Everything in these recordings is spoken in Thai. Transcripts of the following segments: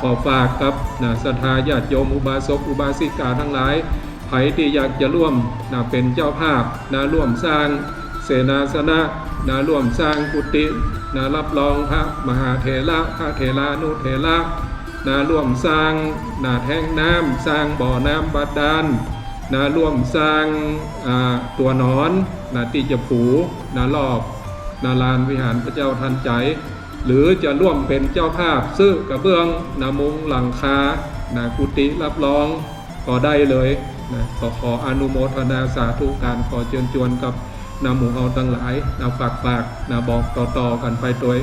ขอฝากกับนะศรัทธาญาติโยมอุบาสกอุบาสิกาทั้งหลายไผที่อยากจะร่วมนะเป็นเจ้าภาพนะร่วมสร้างเสนาสนะนะร่วมสร้างกุฏินะรับรองพระมหาเถระพระเถรานุเถระนะร่วมสร้างนะแท่งน้ำสร้างบ่อน้ำบาดาลนะร่วมสร้างตัวนอนนะที่จะผูนะรอบนาลานวิหารพระเจ้าทันใจ หรือจะร่วมเป็นเจ้าภาพซื้อกระเบื้องนามุงหลังคานากุติรับรองก็ได้เลยนะขอขออนุโมทนาสาธุการขอเชิญชวนกับนาหมูเอาตั้งหลายนาฝากฝากนาบอกต่อๆกันไปด้วย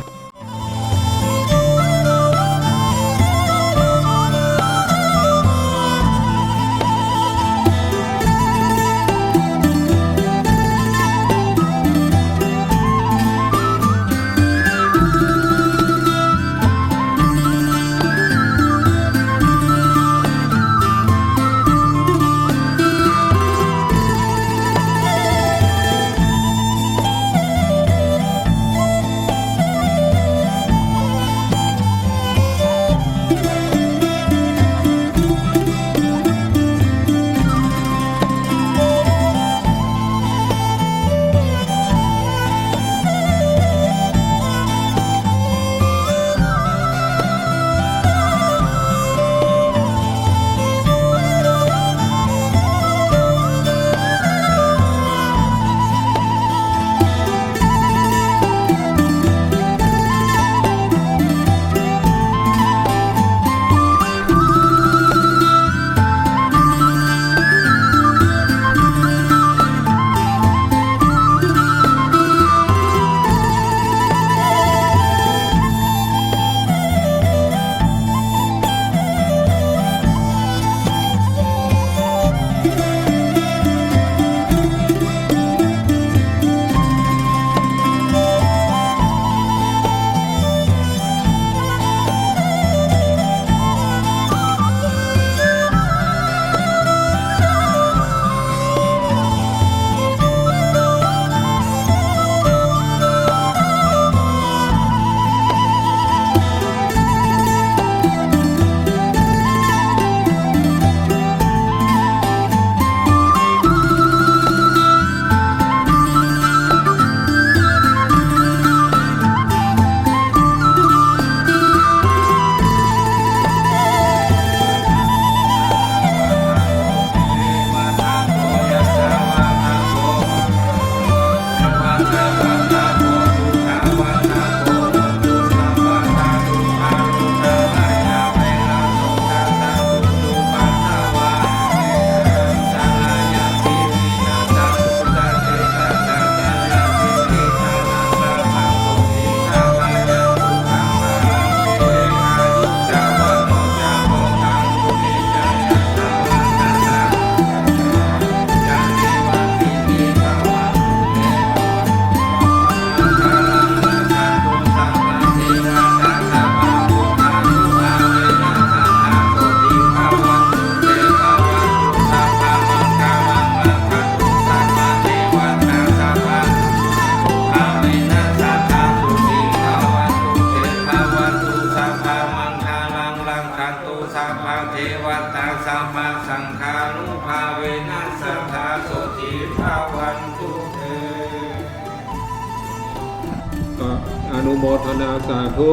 นาสาธุ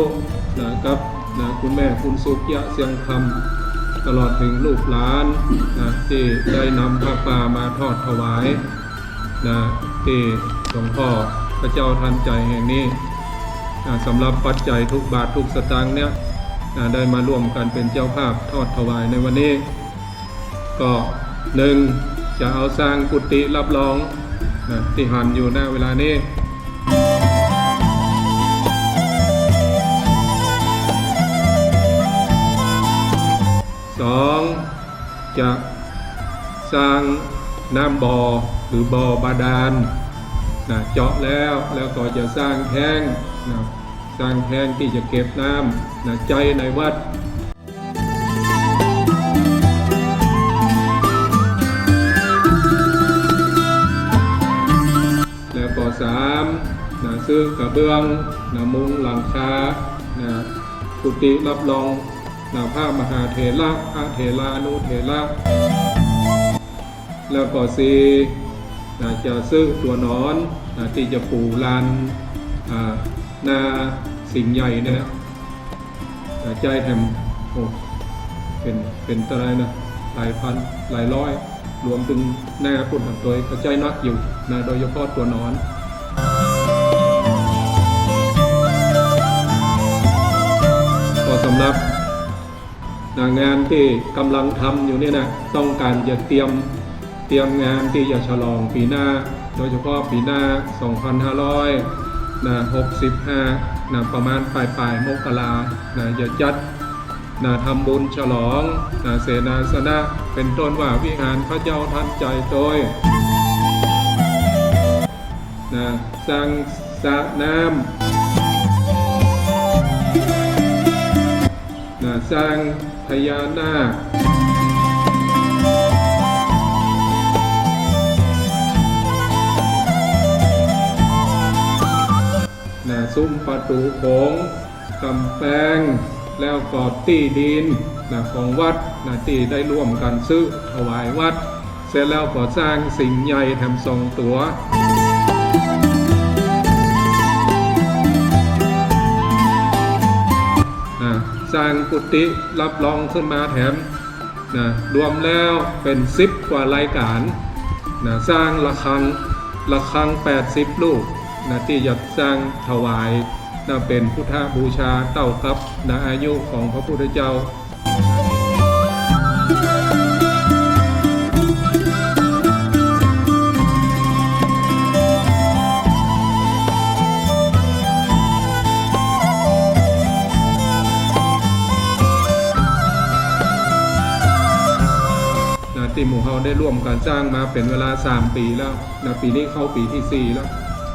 นะครับนะคุณแม่คุณสุขยะเสียงคำตลอดถึงลูกหลานนะที่ได้นำพระป่ามาทอดถวายนะที่หลวงพ่อพระเจ้าทันใจแห่งนี้นะสำหรับปัจจัยทุกบาททุกสตางค์เนี่ยนะได้มาร่วมกันเป็นเจ้าภาพทอดถวายในวันนี้ ก็หนึ่งจะเอาสร้างกุฏิรับรองนะที่หันอยู่หน้าเวลานี้ จะสร้างน้ำบ่อหรือบ่อบาดาลนะเจาะแล้วแล้วก็จะสร้างแท้งนะสร้างแท้งที่จะเก็บน้ำนะใจในวัดแล้วก็สามนะซื้อกระเบื้องนะมุงหลังคานะกุฏิรับรอง นาพระมหาเถระพระเถรานุเถระแล้วก็สีนะจะซื้อตัวนอนนะที่จะปูลานนาสิ่งใหญ่เนี่ยนะนะใจแถมโอ้เป็นเป็นอะไรนะหลายพันหลายร้อย รวมถึงหน้าปุ่นของตัวก็ใจนักอยู่นะโดยเฉพาะตัวนอนก็สำหรับ งานที่กำลังทำอยู่เนี่ยนะต้องการจะเตรียมเตรียมงานที่จะฉลองปีหน้า โดยเฉพาะปีหน้า 2500นะ65นะประมาณปลายปลายมกรานะจะจัดนะทำบุญฉลองนะเสนาสนะ เป็นต้นว่าวิหารพระเจ้าทันใจโดยนะสร้างสระน้ำนะสร้าง พญานาคนะซุ้มประตูโขงกำแพงแล้วก็ตีดินนะของวัดนะที่ได้ร่วมกันซื้อถวายวัด เสร็จแล้วก็สร้างสิ่งใหญ่แถมทรงตัว สร้างกุฏิรับรองขึ้นมาแถมนะรวมแล้วเป็นสิบกว่ารายการนะสร้างระฆังระฆัง 80 ลูกนะที่จะสร้างถวายนะเป็นพุทธบูชาเต้ากับนะอายุของพระพุทธเจ้า เราได้ร่วมการสร้างมาเป็นเวลา 3 ปีแล้วนะปีนี้เข้าปีที่ 4 แล้ว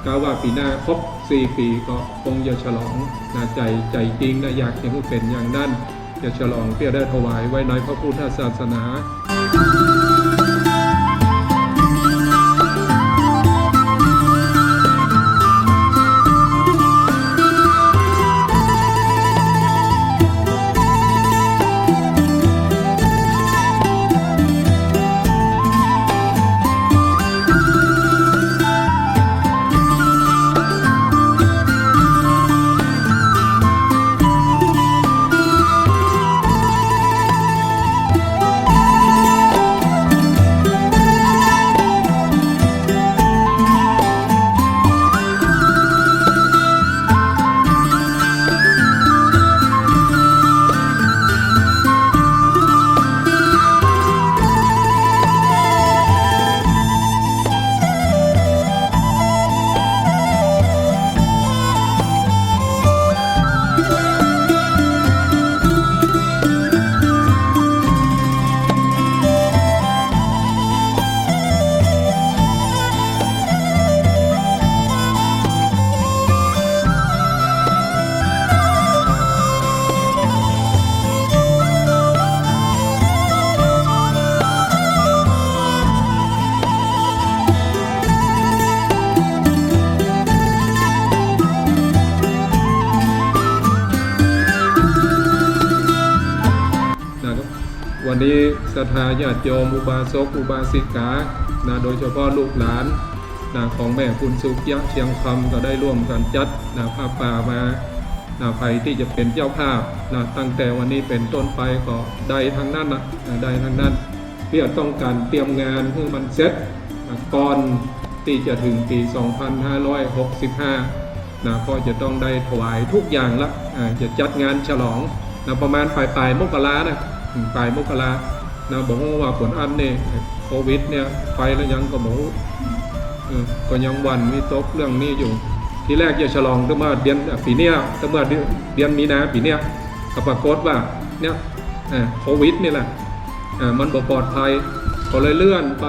กาว่าปีหน้าครบ 4 ปีก็คงจะฉลองนะใจใจจริงนะอยากเห็นเป็นอย่างนั้นจะฉลองเพื่อได้ถวายไว้ในพระพุทธศาสนา นี้ศรัทธาญาติโยมอุบาสกอุบาสิกานะโดยเฉพาะลูกหลานนะของแม่คุณสุขยะเชียงคำก็ได้ร่วมกันจัดนะผ้าป่ามานะใครที่จะเป็นเจ้าภาพนะตั้งแต่วันนี้เป็นต้นไปก็ได้ทั้งนั้นนะได้ทั้งนั้นเพื่อต้องการเตรียมงานให้มันเสร็จนะก่อนที่จะถึงปี 2565นะก็จะต้องได้ถวายทุกอย่างละอ่าจะจัดงานฉลองนะประมาณปลายปลายมกรานะ อืมปลายมกรานะบอกว่าผลอันเนี่ยโควิดเนี่ยไปแล้วยังก็บอกอก็ยังวันมีตกเรื่องนี้อยู่ ทีแรกจะฉลองตั้งเมื่อเดือนปีเนี้ยตั้งเมื่อเดือนมีนาปีเนี้ยก็ปรากฏว่าเนี่ยโควิดนี่แหละมันบ่ปลอดภัยก็เลยเลื่อนไป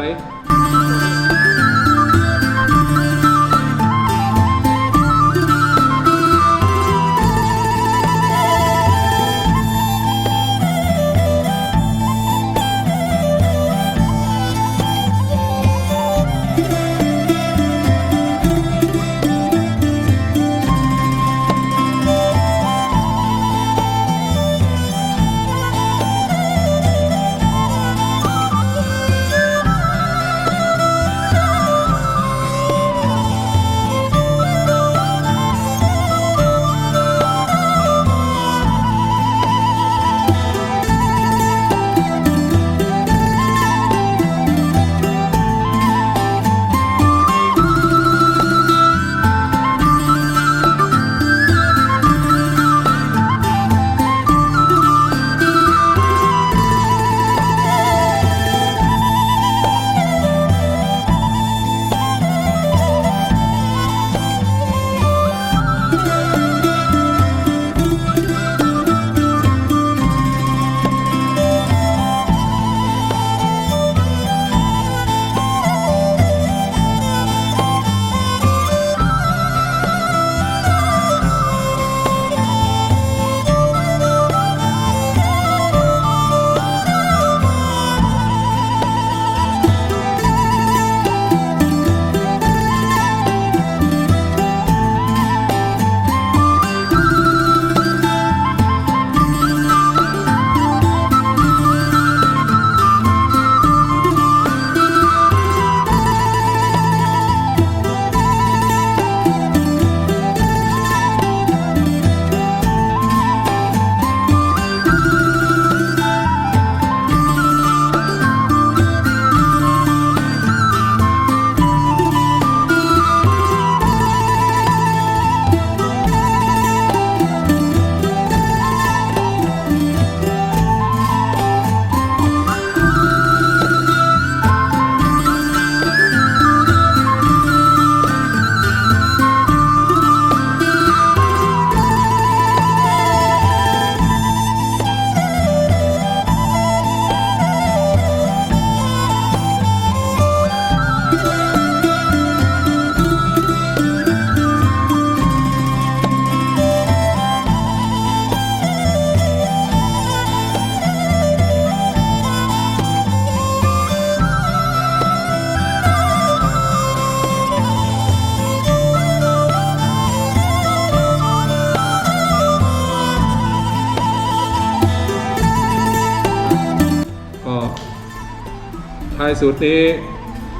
สุดนี้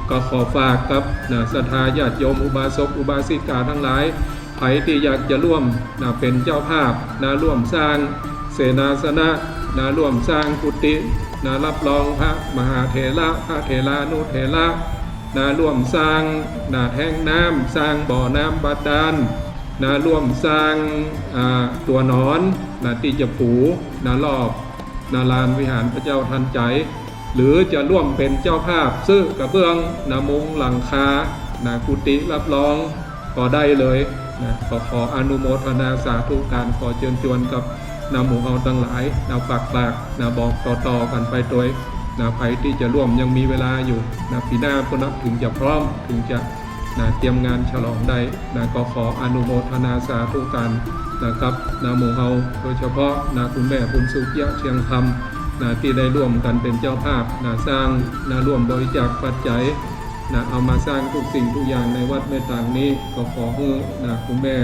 ก็ขอฝากกับนะศรัทธาญาติโยมอุบาสกอุบาสิกาทั้งหลายใครที่อยากจะร่วมนะเป็นเจ้าภาพนะร่วมสร้างเสนาสนะนะร่วมสร้างกุฏินะรับรองพระมหาเถระพระเถรานุเถระนะร่วมสร้างนะแท่งน้ำสร้างบ่อน้ำบาดาลนะร่วมสร้างตัวนอนนะที่จะปูนะรอบนาลานวิหารพระเจ้าทันใจ หรือจะร่วมเป็นเจ้าภาพซื้อกระเบื้องนามุงหลังคานากุฏิรับรองก็ได้เลยนะขอขออนุโมทนาสาธุการขอเชิญชวนกับนาหมู่เอาทั้งหลายนาฝากฝากนาบอกต่อๆกันไปโดยนาภัยที่จะร่วมยังมีเวลาอยู่นาปีหน้าพนับถึงจะพร้อมถึงจะนาเตรียมงานฉลองได้นาก็ขออนุโมทนาสาธุการนะครับนาหมู่เฮาโดยเฉพาะนาคุณแม่คุณสุขยะเชียงคำ นะที่ได้ร่วมกันเป็นเจ้าภาพนะสร้างนะร่วมบริจาคปัจจัยนะเอามาสร้างทุกสิ่งทุกอย่างในวัดแม่ต่างนี้ก็ขอให้นะคุณแม่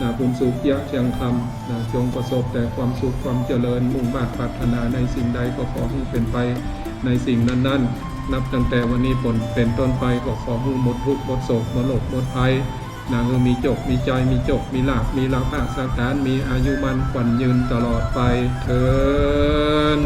นะคุณสุขยะเชียงคำนะจงประสบแต่ความสุขความเจริญมุ่งมา่ปรารถนาในสิ่งใดก็ขอให้เป็นไปในสิ่งนั้น ๆ นับตั้งแต่วันนี้ผลเป็นต้นไปก็ขอให้หมดทุกข์หมดโศกหมดโลกหมดภัย นะคือมีจบมีใจมีจบมีลาภมีลาภะสักการมีอายุมันขวัญยืนตลอดไปเถิน